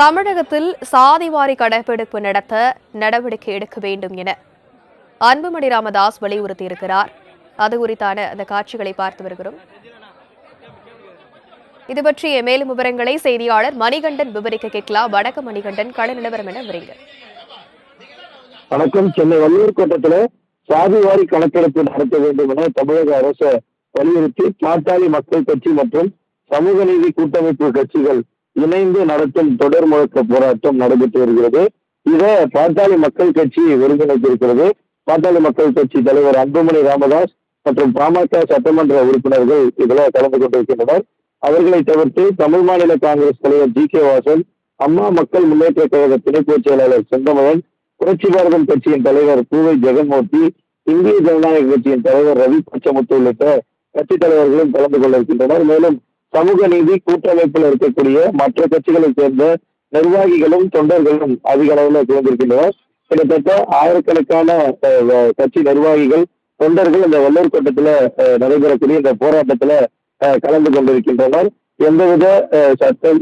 தமிழகத்தில் சாதிவாரி கடைபிடிப்பு நடத்த நடவடிக்கை எடுக்க வேண்டும் என அன்புமணி ராமதாஸ் வலியுறுத்தியிருக்கிறார். அது குறித்தான அந்த காட்சிகளை பார்த்து வருகிறோம். இது பற்றிய மேலும் விவரங்களை செய்தியாளர் மணிகண்டன் விவரிக்க கேட்கலாம். வடக்கு மணிகண்டன். கள நிலவரம் என விரைங்க வணக்கம். சென்னை வள்ளுவர் கோட்டத்தில் சாதிவாரி கணக்கெடுப்பு நடத்த வேண்டும் என தமிழக அரசு வலியுறுத்தி பாட்டாளி மக்கள் கட்சி மற்றும் சமூக நீதி கூட்டமைப்பு கட்சிகள் இணைந்து நடத்தும் தொடர் முழக்க போராட்டம் நடைபெற்று வருகிறது. இதை பாட்டாளி மக்கள் கட்சி ஒருங்கிணைத்திருக்கிறது. பாட்டாளி மக்கள் கட்சி தலைவர் அன்புமணி ராமதாஸ் மற்றும் பாமக சட்டமன்ற உறுப்பினர்கள் இதில் கலந்து கொண்டிருக்கின்றனர். அவர்களை தவிர்த்து தமிழ் மாநில காங்கிரஸ் தலைவர் ஜி கே வாசன் அம்மா மக்கள் முன்னேற்ற கழக துணை பொதுச் செயலாளர் செந்தமகன் புரட்சி பாரதம் கட்சியின் தலைவர் பூவை ஜெகன்மூர்த்தி இந்திய ஜனநாயக கட்சியின் தலைவர் ரவி பச்சமுத்து உள்ளிட்ட கட்சித் தலைவர்களும் கலந்து கொள்ள இருக்கின்றனர் மேலும் சமூக நீதி கூட்டமைப்பில் இருக்கக்கூடிய மற்ற கட்சிகளை சேர்ந்த நிர்வாகிகளும் தொண்டர்களும் அதிக அளவில் கலந்திருக்கின்றனர் கிட்டத்தட்ட ஆயிரக்கணக்கான கட்சி நிர்வாகிகள் தொண்டர்கள் இந்த வள்ளூர் கோட்டத்துல நடைபெறக்கூடிய இந்த போராட்டத்துல கலந்து கொண்டிருக்கின்றனர். எந்தவித சட்டம்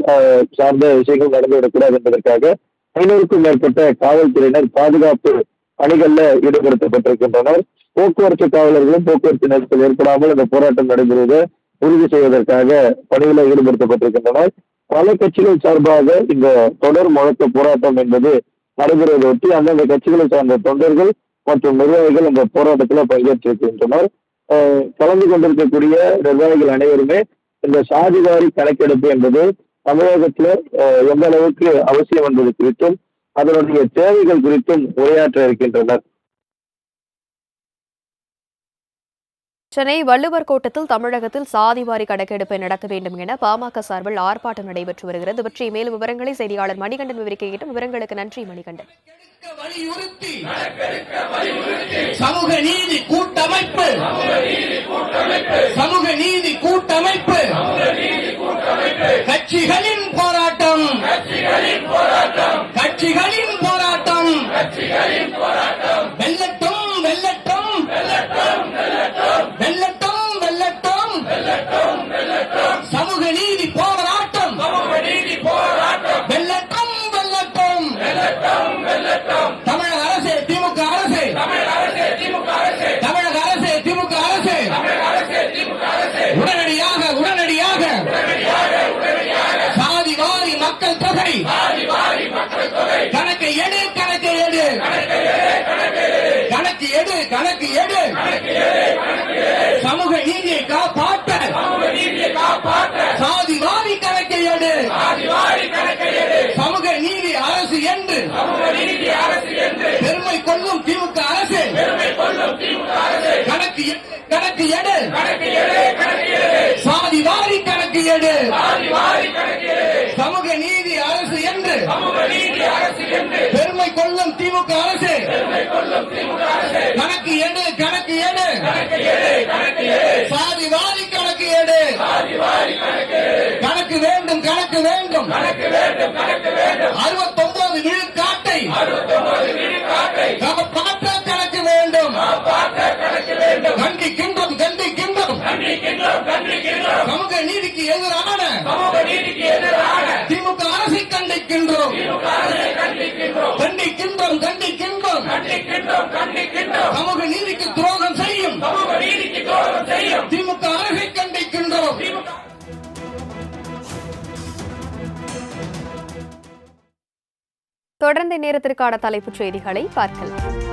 சார்ந்த விஷயங்கள் நடந்துவிடக்கூடாது என்பதற்காக ஐநூறுக்கும் மேற்பட்ட காவல்துறையினர் பாதுகாப்பு பணிகள்ல ஈடுபடுத்தப்பட்டிருக்கின்றனர். போக்குவரத்து காவலர்களும் போக்குவரத்து நெரிசல் ஏற்படாமல் இந்த போராட்டம் நடைபெறுவது உறுதி செய்வதற்காக பணியில ஈடுபடுத்தப்பட்டிருக்கின்றனர் பல கட்சிகள் சார்பாக இந்த தொடர் முழக்க போராட்டம் என்பது நடைபெறுவதை ஒட்டி அந்தந்த கட்சிகளை சார்ந்த தொண்டர்கள் மற்றும் நிர்வாகிகள் இந்த போராட்டத்தில் பங்கேற்றிருக்கின்றனர். கலந்து கொண்டிருக்கக்கூடிய நிர்வாகிகள் அனைவருமே இந்த சாதிவாரி கணக்கெடுப்பு என்பது தமிழகத்துல எந்த அளவுக்கு அவசியம் என்பது குறித்தும் அதனுடைய தேவைகள் குறித்தும் உரையாற்ற இருக்கின்றனர். சென்னை வள்ளுவர் கோட்டத்தில் தமிழகத்தில் சாதிவாரி கணக்கெடுப்பை நடத்த வேண்டும் என பாமக சார்பில் ஆர்ப்பாட்டம் நடைபெற்று வருகிறது. பற்றி பற்றிய மேலும் விவரங்களை செய்தியாளர் மணிகண்டன் விவரிக்க கேட்டும் விவரங்களுக்கு நன்றி மணிகண்டன். சமூக நீதி கூட்டமைப்பு. சமூக நீதி கூட்டமைப்பு போராட்டம் கட்சிகளின் போராட்டம் வெல்லட்டும் வெல்லட்டும் வெல்லட்டும் வெல்லட்டும் சமூக நீதி போராட்டம் வெல்லட்டும் வெல்லட்டும் தமிழக அரசு திமுக அரசு தமிழக அரசு திமுக அரசு உடனடியாக உடனடியாக சாதி வாரி மக்கள் தொகை கணக்கு எடு கணக்கு எடு. கணக்கு எடு கணக்கு எடு. சமூக நீதியை காப்பாற்ற. சாதி வாரி கணக்கு எடு. சமூக நீதி அரசு என்று. பெருமை கொள்ளும் திமுக அரசு. கணக்கு கணக்கு எடு. சாதி வாரி கணக்கு எடு. சமூக நீதி அரசு என்று. பெருமை கொள்ளும் திமுக அரசு. கணக்கு எடு கணக்கு எடு. சாதி வாரி கணக்கு எடு. கணக்கு வேண்டும் கணக்கு வேண்டும். அறுபத்தொன்பது விழுக்காட்டை. காப்பாற்ற நீதிக்கு எதிரான திமுக அரசை கண்டிக்கின்றோம். கண்டிக்கின்றோம். கண்டிக்கின்றோம் சமூக நீதிக்கு துரோகம் செய்யும். திமுக அரசை கண்டிக்கின்றோம். தொடர்ந்து நேரத்திற்கான தலைப்புச் செய்திகளை பார்க்கலாம்.